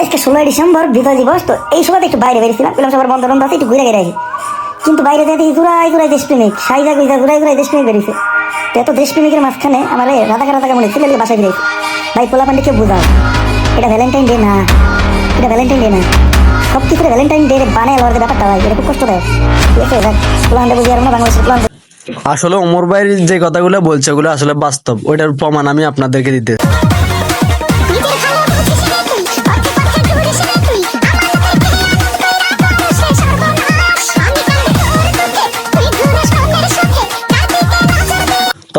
আজকে ষোলোই ডিসেম্বর বিজয় দিবস, তো এই সময় একটু বাইরে বেরিয়েছিলাম। বললাম সবার বন্ধ বন্ধ আছে, একটু ঘুরে গেলে কিন্তু বাইরে যেতে ঘুরাই ঘুরাই দেশপ্রেমিক, সাইজা গুইজা ঘুরাই ঘুরাই দেশপ্রেমিক বেরিয়েছে। তো এত দেশপ্রেমিকের মাঝখানে আমার রাধাকা রাধাকা মনে ছিল বাসায় ফিরেছি। ভাই, পোলা পান্ডে কেউ এটা ভ্যালেন্টাইন ডে না। এটা ভ্যালেন্টাইন ডে না। সব কিছুতে ভ্যালেন্টাইন ডে বানায় লড়তে ব্যাপারটা ভাই, এটা খুব কষ্ট দেয় ঠিক আছে পোলা পান্ডে বুঝি আর না বাংলাদেশের পোলা আসলে ওমর ভাই যে কথাগুলো বলছে, ওগুলো আসলে বাস্তব। ওইটার প্রমাণ আমি আপনাদেরকে দিতে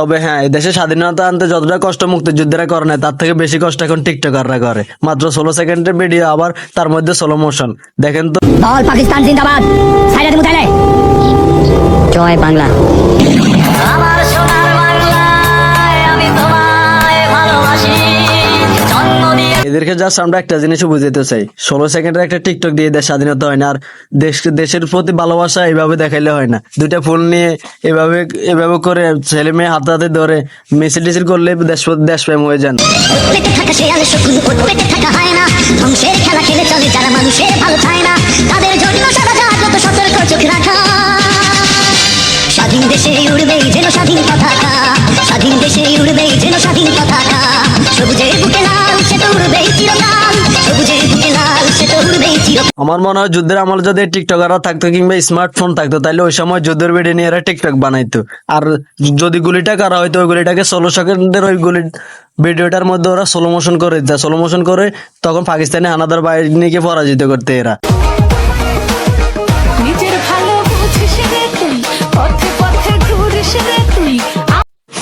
তবে হ্যাঁ দেশে স্বাধীনতা আনতে যতটা কষ্ট মুক্তিযোদ্ধারা করে না তার থেকে বেশি কষ্ট এখন টিকটকাররা করে। মাত্র ষোলো সেকেন্ডের ভিডিও, আবার তার মধ্যে স্লো মোশন দেখেন তো পাকিস্তান জয় বাংলা। দিয়ে এদেরকে জাস্ট আমরা একটা জিনিস বুঝাতে চাই। ষোলো সেকেন্ডের একটা টিকটক দিয়ে দেশ স্বাধীনতা হয় না, আর দেশ, দেশের প্রতি ভালোবাসা এইভাবে দেখাইলে হয় না। দুইটা ফোন নিয়ে এভাবে এভাবে করে ছেলে মেয়ে হাতে হাতে ধরে মিছিল টিছিল করলে দেশ হয়ে যান পেটে থাকা হয় না। ধ্বংসের খেলা খেলে চলে যারা মানুষের ভালো চায় না। তাদের জন্য সারা জাগ্রত সতর্ক চোখ রাখা। স্বাধীন দেশে উড়বেই যেন স্বাধীন পতাকা। স্বাধীন দেশে উড়বেই যেন স্বাধীন পতাকা। আমার মনে হয় যুদ্ধের আমল যদি টিকটকাররা থাকতো কিংবা স্মার্টফোন থাকতো তাহলে ওই সময় যুদ্ধের ভিডিও নিয়ে এরা টিকটক বানাইতো। আর যদি গুলিটা করা হয়তো ওই গুলিটাকে ষোলো সেকেন্ডের ওই গুলি ভিডিওটার মধ্যে ওরা স্লো মোশন করে দিত। সোলো মোশন করে তখন পাকিস্তানি হানাদার বাহিনীকে পরাজিত করতে এরা।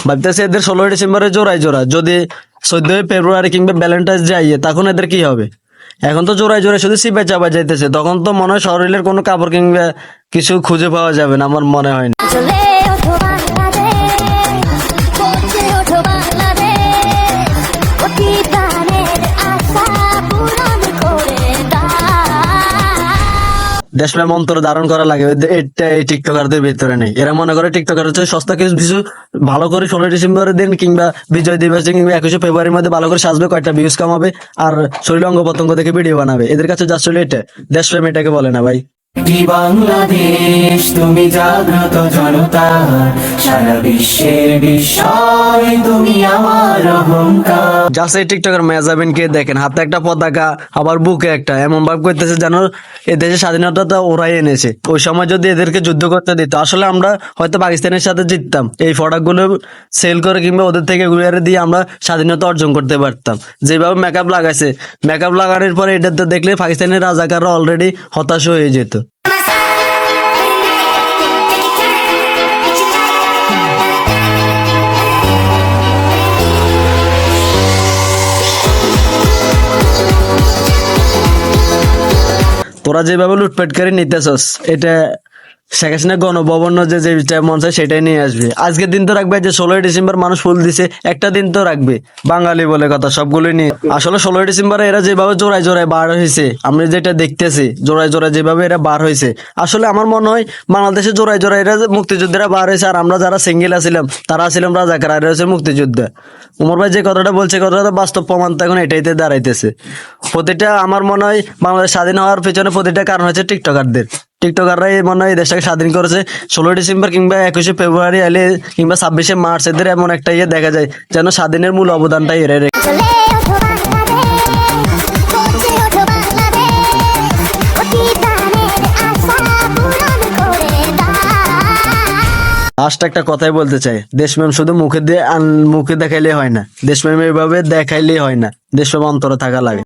ভাবতেছে এদের ষোলোই ডিসেম্বরে জোড়ায় জোড়া যদি চোদ্দই ফেব্রুয়ারি কিংবা ভ্যালেন্টাইন্স যাইয়ে তখন এদের কি হবে? এখন তো জোড়ায় জোড়ায় শুধু সিপে চাপা যাইতেছে। তখন তো মনে হয় শরীরের কোনো কাপড় কিংবা কিছু খুঁজে পাওয়া যাবে না, আমার মনে হয় না। দেশপ্রেম অন্তর ধারণ করা লাগে। এটা এই টিকটকারদের ভিতরে নেই। এরা মনে করে টিকটকার হচ্ছে সস্তা কিছু কিছু ভালো করে ষোলো ডিসেম্বরের দিন কিংবা বিজয় দিবস কিংবা একুশে ফেব্রুয়ারির মধ্যে ভালো করে সাজবে কয়েকটা ভিউজ কামাবে, আর শরীর অঙ্গ পতঙ্গ থেকে ভিডিও বানাবে। এদের কাছে যা চলে এটা। দেশপ্রেম এটাকে বলে না ভাই। বাংলাদেশ, তুমি জাগ্রত জনতা। সারা বিশ্বের বিস্ময় তুমি আমার অহংকার। জাস্ট টিকটকের মেজাবিন কে দেখেন, হাতে একটা পতাকা, আবার বুকে একটা। এমন ভাব করতেছে যেন এ দেশের স্বাধীনতা ওরাই এনেছে। ওই সময় যদি এদেরকে যুদ্ধ করতে দিত, আসলে আমরা হয়তো পাকিস্তানের সাথে জিততাম। এই প্রোডাক্ট সেল করে কিংবা ওদের থেকে ঘুরে দিয়ে আমরা স্বাধীনতা অর্জন করতে পারতাম। যেভাবে মেকআপ লাগাইছে মেকআপ লাগানোর পরে এটাতে দেখলে পাকিস্তানের রাজাকাররা অলরেডি হতাশ হয়ে যেত। তোরা যেভাবে লুটপাট করে নিতেছস এটা শেখ হাসিনা গণভবন যে যেটা মন চায় সেটাই নিয়ে আসবে। আজকের দিন তো রাখবে যে ষোলোই ডিসেম্বর মানুষ ফুল দিছে, একটা দিন তো রাখবে। বাঙালি বলে কথা, সবগুলোই নিয়ে। আসলে ষোলোই ডিসেম্বরে এরা যেভাবে জোড়ায় জোড়ায় বার হয়েছে, আমরা যেটা দেখতেছি, জোড়ায় জোড়ায় যেভাবে এরা বার হয়েছে। আসলে আমার মনে হয় বাংলাদেশে জোড়ায় জোড়ায় এরা মুক্তিযোদ্ধারা বার হয়েছে, আর আমরা যারা সিঙ্গেল আছিলাম, তারা ছিলাম রাজাকার, আর হচ্ছে মুক্তিযোদ্ধা। উমর ভাই যে কথাটা বলছে, কথাটা বাস্তব প্রমাণ তো এখন এটাইতে দাঁড়াইতেছে। প্রতিটা, আমার মনে হয় বাংলাদেশ স্বাধীন হওয়ার পেছনে প্রতিটা কারণ হচ্ছে টিকটকারদের। টিকটকাররাই মনে হয় দেশটাকে স্বাধীন করেছে। ষোলো ডিসেম্বর কিংবা একুশে ফেব্রুয়ারি এলে কিংবা ছাব্বিশে মার্চ এদের এমন একটা ইয়ে দেখা যায়, যেন স্বাধীনের মূল অবদানটাই এরা রেখে লাস্ট একটা কথাই বলতে চাই, দেশপ্রেম শুধু মুখে দিয়ে মুখে দেখাইলে হয় না। দেশপ্রেম এভাবে দেখাইলেই হয় না। দেশপ্রেম অন্তরে থাকা লাগে।